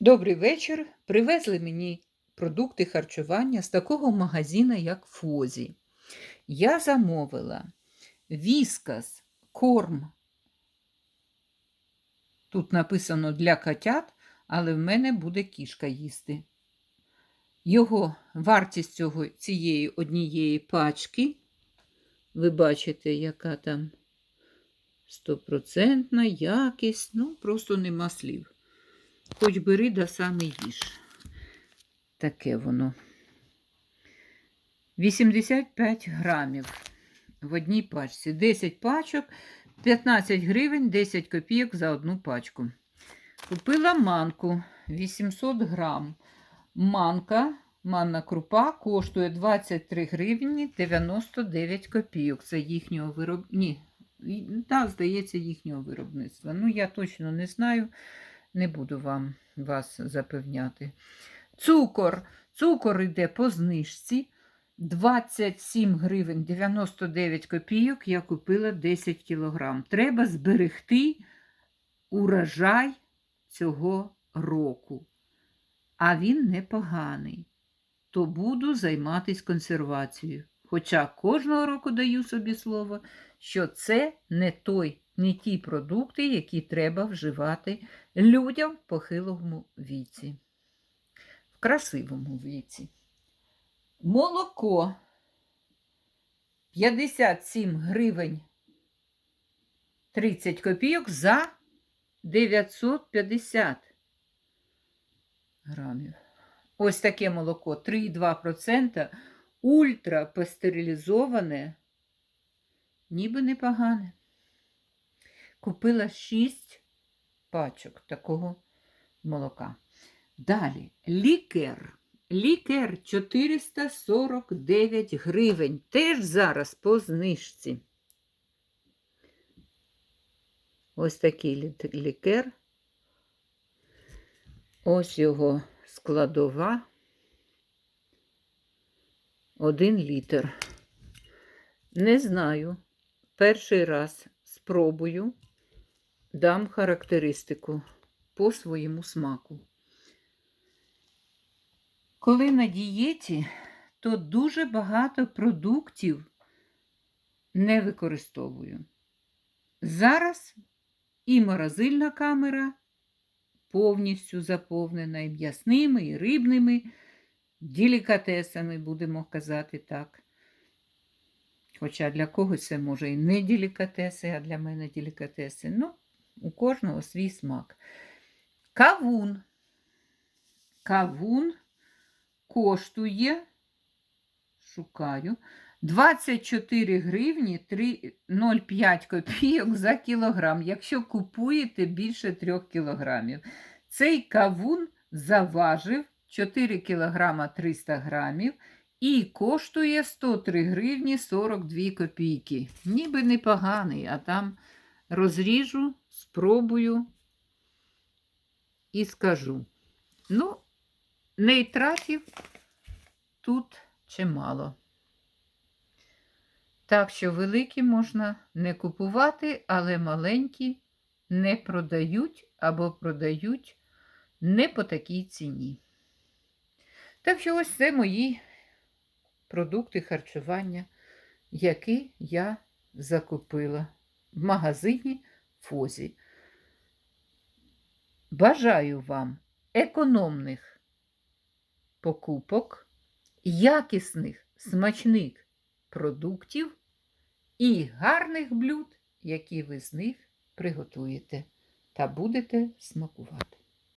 Добрий вечір. Привезли мені продукти харчування з такого магазина, як Фозі. Я замовила віскас, корм. Тут написано для котят, але в мене буде кішка їсти. Його вартість цього, цієї однієї пачки. Ви бачите, яка там стопроцентна якість, ну, просто нема слів. Хоч бери да саме їж. Таке воно. 85 грамів в одній пачці. 10 пачок, 15 гривень, 10 копійок за одну пачку. Купила манку 800 грам. Манка, манна крупа коштує 23 гривні 99 копійок. Це їхнього виробництва. Ні, так, здається, їхнього виробництва. Ну, я точно не знаю. Не буду вам вас запевняти. Цукор. Цукор йде по знижці. 27 гривень 99 копійок я купила 10 кілограм. Треба зберегти урожай цього року. А він непоганий. То буду займатися консервацією. Хоча кожного року даю собі слово, що це не той, не ті продукти, які треба вживати людям в похилому віці, в красивому віці. Молоко 57 гривень 30 копійок за 950 грамів. Ось таке молоко 3,2%, ультра пастерилізоване, ніби непогане. Купила 6 пачок такого молока. Далі лікер. Лікер 449 гривень. Теж зараз по знижці. Ось такий лікер. Ось його складова. Один літр. Не знаю. Перший раз спробую дам характеристику по своєму смаку. Коли на дієті, то дуже багато продуктів не використовую. Зараз і морозильна камера повністю заповнена і м'ясними, і рибними делікатесами, будемо казати так. Хоча для когось це може і не делікатеси, а для мене делікатеси. Ну, у кожного свій смак. Кавун. Кавун коштує, шукаю, 24 гривні 0,5 копійок за кілограм, якщо купуєте більше 3 кілограмів. Цей кавун заважив 4 кілограма 300 грамів і коштує 103 гривні 42 копійки. Ніби непоганий, а там розріжу, спробую і скажу. Ну, нейтратів тут чимало. Так що великі можна не купувати, але маленькі не продають або продають не по такій ціні. Так що ось це мої продукти харчування, які я закупила в магазині Фозі. Бажаю вам економних покупок, якісних смачних продуктів і гарних блюд, які ви з них приготуєте та будете смакувати.